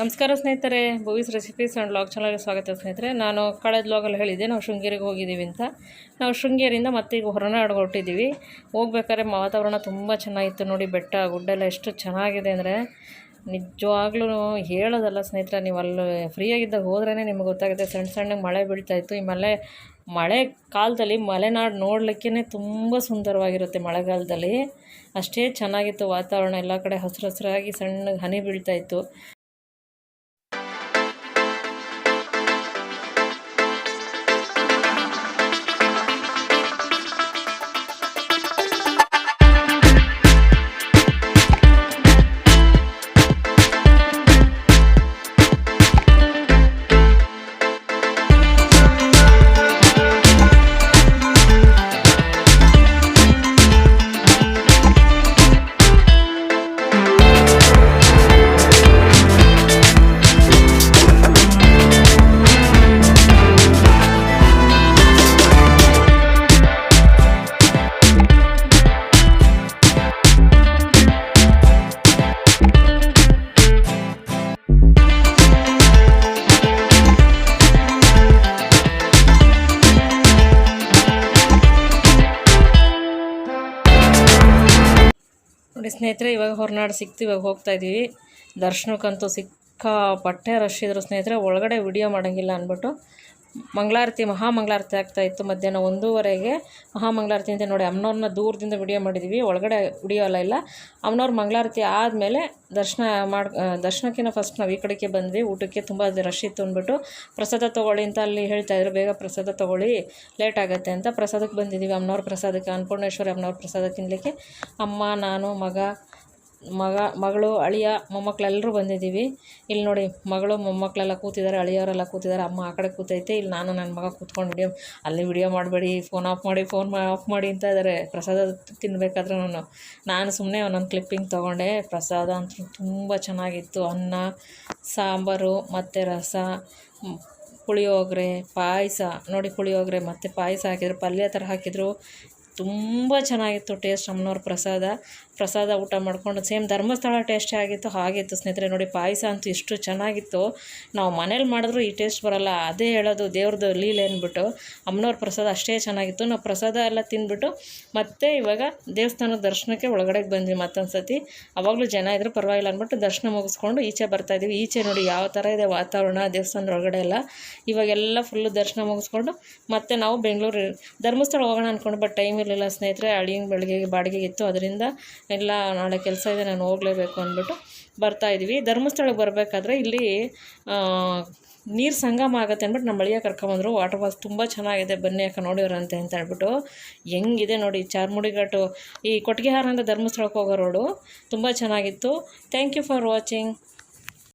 ನಮಸ್ಕಾರ ಸ್ನೇಹಿತರೆ ಬೂವೀಸ್ recipes and log ಚಾನಲ್ಗೆ ಸ್ವಾಗತ ಸ್ನೇಹಿತರೆ. ನಾನು ಕಳೆದ ಲಾಗಲ್ಲಿ ಹೇಳಿದ್ದೆ, ನಾವು ಶೃಂಗೇರಿಗೆ ಹೋಗಿದ್ದೀವಿ ಅಂತ. ನಾವು ಶೃಂಗೇರಿಯಿಂದ ಮತ್ತೆ ಈಗ ಹೊರನಾಡು ಹೊರಟಿದ್ದೀವಿ ಹೋಗ್ಬೇಕಾದ್ರೆ ವಾತಾವರಣ ತುಂಬ ಚೆನ್ನಾಗಿತ್ತು ನೋಡಿ, ಬೆಟ್ಟ ಗುಡ್ಡ ಎಲ್ಲ ಎಷ್ಟು ಚೆನ್ನಾಗಿದೆ ಅಂದರೆ. ನಿಜವಾಗ್ಲೂ ಹೇಳೋದಲ್ಲ ಸ್ನೇಹಿತರೆ, ನೀವು ಅಲ್ಲಿ ಫ್ರೀಯಾಗಿದ್ದಾಗ ಹೋದ್ರೇ ನಿಮ್ಗೆ ಗೊತ್ತಾಗುತ್ತೆ, ಸಣ್ಣ ಸಣ್ಣ ಮಳೆ ಬೀಳ್ತಾಯಿತ್ತು ಈ ಮಳೆ ಮಳೆ ಕಾಲದಲ್ಲಿ ಮಲೆನಾಡು ನೋಡಲಿಕ್ಕೇ ತುಂಬ ಸುಂದರವಾಗಿರುತ್ತೆ ಮಳೆಗಾಲದಲ್ಲಿ. ಅಷ್ಟೇ ಚೆನ್ನಾಗಿತ್ತು ವಾತಾವರಣ, ಎಲ್ಲ ಕಡೆ ಹಸಿರು ಹಸಿರಾಗಿ ಸಣ್ಣ ಹನಿ ಬೀಳ್ತಾಯಿತ್ತು ನೋಡಿ ಸ್ನೇಹಿತರೆ, ಇವಾಗ ಹೊರನಾಡು ಸಿಕ್ತು, ಇವಾಗ ಹೋಗ್ತಾ ಇದ್ದೀವಿ ದರ್ಶನಕ್ಕಂತೂ ಸಿಕ್ಕಾಪಟ್ಟೆ ರಶ್ ಇದ್ರು ಸ್ನೇಹಿತರೆ. ಒಳಗಡೆ ವಿಡಿಯೋ ಮಾಡೋಂಗಿಲ್ಲ ಅಂದ್ಬಿಟ್ಟು ಮಂಗಳಾರತಿ, ಮಹಾಮಂಗಳಾರತಿ ಆಗ್ತಾ ಇತ್ತು ಮಧ್ಯಾಹ್ನ ಒಂದೂವರೆಗೆ. ಮಹಾಮಂಗಳಾರತಿ ಅಂತ ನೋಡಿ, ಅಮ್ಮನವ್ರನ್ನ ದೂರದಿಂದ ವಿಡಿಯೋ ಮಾಡಿದ್ವಿ. ಒಳಗಡೆ ವಿಡಿಯೋ ಅಲ್ಲ ಇಲ್ಲ. ಅಮ್ಮನವ್ರ ಮಂಗಳಾರತಿ ಆದಮೇಲೆ ದರ್ಶನ ಮಾಡಿ ದರ್ಶನಕ್ಕಿಂತ ಫಸ್ಟ್ ನಾವು ಈ ಕಡೆಗೆ ಬಂದ್ವಿ. ಊಟಕ್ಕೆ ತುಂಬ ರಶ್ ಇತ್ತು ಅಂದ್ಬಿಟ್ಟು, ಪ್ರಸಾದ ತೊಗೊಳ್ಳಿ ಅಂತ ಅಲ್ಲಿ ಹೇಳ್ತಾ ಇದ್ರು. ಬೇಗ ಪ್ರಸಾದ ತೊಗೊಳ್ಳಿ ಲೇಟ್ ಆಗುತ್ತೆ ಅಂತ ಪ್ರಸಾದಕ್ಕೆ ಬಂದಿದ್ದೀವಿ ಅಮ್ಮನವ್ರ ಪ್ರಸಾದಕ್ಕೆ, ಅನ್ನಪೂರ್ಣೇಶ್ವರಿ ಅಮ್ಮನವ್ರ ಪ್ರಸಾದ ತಿನ್ನಲಿಕ್ಕೆ ಅಮ್ಮ, ನಾನು, ಮಗ ಮಗ ಮಗಳು ಅಳಿಯ ಮೊಮ್ಮಕ್ಕಳೆಲ್ಲರೂ ಬಂದಿದ್ದೀವಿ. ಇಲ್ಲಿ ನೋಡಿ ಮಗಳು ಮೊಮ್ಮಕ್ಕಳೆಲ್ಲ ಕೂತಿದ್ದಾರೆ ಅಳಿಯವರೆಲ್ಲ ಕೂತಿದ್ದಾರೆ ಅಮ್ಮ ಆ ಕಡೆ ಕೂತೈತೆ ಇಲ್ಲಿ ನಾನು ನನ್ನ ಮಗ ಕೂತ್ಕೊಂಡು ವಿಡಿಯೋ ಅಲ್ಲಿ ವಿಡಿಯೋ ಮಾಡಬೇಡಿ ಫೋನ್ ಆಫ್ ಮಾಡಿ ಫೋನ್ ಆಫ್ ಮಾಡಿ ಅಂತ ಇದ್ದಾರೆ. ಪ್ರಸಾದ ತಿನ್ನಬೇಕಾದ್ರೆ ನಾನು ನಾನು ಸುಮ್ಮನೆ ಒಂದೊಂದು ಕ್ಲಿಪ್ಪಿಂಗ್ ತೊಗೊಂಡೆ. ಪ್ರಸಾದ ಅಂತೂ ತುಂಬ ಚೆನ್ನಾಗಿತ್ತು. ಅನ್ನ ಸಾಂಬಾರು ಮತ್ತು ರಸ ಮ್, ಪುಳಿಯೋಗರೆ ಪಾಯಸ. ನೋಡಿ ಪುಳಿಯೋಗರೆ ಮತ್ತು ಪಾಯಸ ಹಾಕಿದ್ರು ಪಲ್ಯ ಥರ ಹಾಕಿದರು. ತುಂಬ ಚೆನ್ನಾಗಿತ್ತು ಟೇಸ್ಟ್ ಅಮ್ಮನವ್ರ ಪ್ರಸಾದ. ಪ್ರಸಾದ ಊಟ ಮಾಡಿಕೊಂಡು ಸೇಮ್ ಧರ್ಮಸ್ಥಳ ಟೇಸ್ಟೇ ಆಗಿತ್ತು, ಹಾಗಿತ್ತು. ಸ್ನೇಹಿತರೆ, ನೋಡಿ ಪಾಯಸ ಅಂತೂ ಇಷ್ಟು ಚೆನ್ನಾಗಿತ್ತು. ನಾವು ಮನೇಲಿ ಮಾಡಿದ್ರು ಈ ಟೇಸ್ಟ್ ಬರೋಲ್ಲ, ಅದೇ ಹೇಳೋದು ದೇವ್ರದ್ದು ಲೀಲೆ ಅಂದ್ಬಿಟ್ಟು. ಅಮ್ಮನವ್ರ ಪ್ರಸಾದ ಅಷ್ಟೇ ಚೆನ್ನಾಗಿತ್ತು. ನಾವು ಪ್ರಸಾದ ಎಲ್ಲ ತಿಂದ್ಬಿಟ್ಟು ಮತ್ತೆ ಇವಾಗ ದೇವಸ್ಥಾನದ ದರ್ಶನಕ್ಕೆ ಒಳಗಡೆ ಬಂದ್ವಿ ಮತ್ತೊಂದು ಸತಿ ಅವಾಗಲೂ ಜನ ಇದ್ರು, ಪರವಾಗಿಲ್ಲ ಅಂದ್ಬಿಟ್ಟು ದರ್ಶನ ಮುಗಿಸ್ಕೊಂಡು ಈಚೆ ಬರ್ತಾಯಿದ್ವಿ ಈಚೆ ನೋಡಿ ಯಾವ ಥರ ಇದೆ ವಾತಾವರಣ, ದೇವಸ್ಥಾನದ ಒಳಗಡೆ ಎಲ್ಲ. ಇವಾಗೆಲ್ಲ ಫುಲ್ಲು ದರ್ಶನ ಮುಗಿಸ್ಕೊಂಡು ಮತ್ತೆ ನಾವು ಬೆಂಗಳೂರು ಧರ್ಮಸ್ಥಳ ಹೋಗೋಣ ಅಂದ್ಕೊಂಡು ಬಟ್ ಟೈಮ್ ಇರಲಿಲ್ಲ ಸ್ನೇಹಿತರೆ ಅಳಿಯಂಗೆ ಬೆಳಗ್ಗೆ ಬಾಡಿಗೆ ಇತ್ತು. ಅದರಿಂದ ಎಲ್ಲ ನಾಳೆ ಕೆಲಸ ಇದೆ, ನಾನು ಹೋಗಲೇಬೇಕು ಅಂದ್ಬಿಟ್ಟು ಬರ್ತಾ ಇದ್ವಿ. ಧರ್ಮಸ್ಥಳಕ್ಕೆ ಬರಬೇಕಾದ್ರೆ ಇಲ್ಲಿ ನೀರು ಸಂಗಮ ಆಗುತ್ತೆ ಅಂದ್ಬಿಟ್ಟು ನಮ್ಮ ಬಳಿಯ ಕರ್ಕೊಂಬಂದರು. ವಾಟರ್ ಫಾಲ್ಸ್ ತುಂಬ ಚೆನ್ನಾಗಿದೆ. ಬನ್ನಿ ಯಾಕೆ ನೋಡಿರಂತೆ ಅಂತ ಹೇಳ್ಬಿಟ್ಟು ಹೆಂಗಿದೆ ನೋಡಿ ಚಾರ್ಮುಡಿ ಘಾಟು ಈ ಕೊಟ್ಟಿಗೆಹಾರ ಅಂತ ಧರ್ಮಸ್ಥಳಕ್ಕೆ ಹೋಗೋ ರೋಡು ತುಂಬ ಚೆನ್ನಾಗಿತ್ತು. Thank you for watching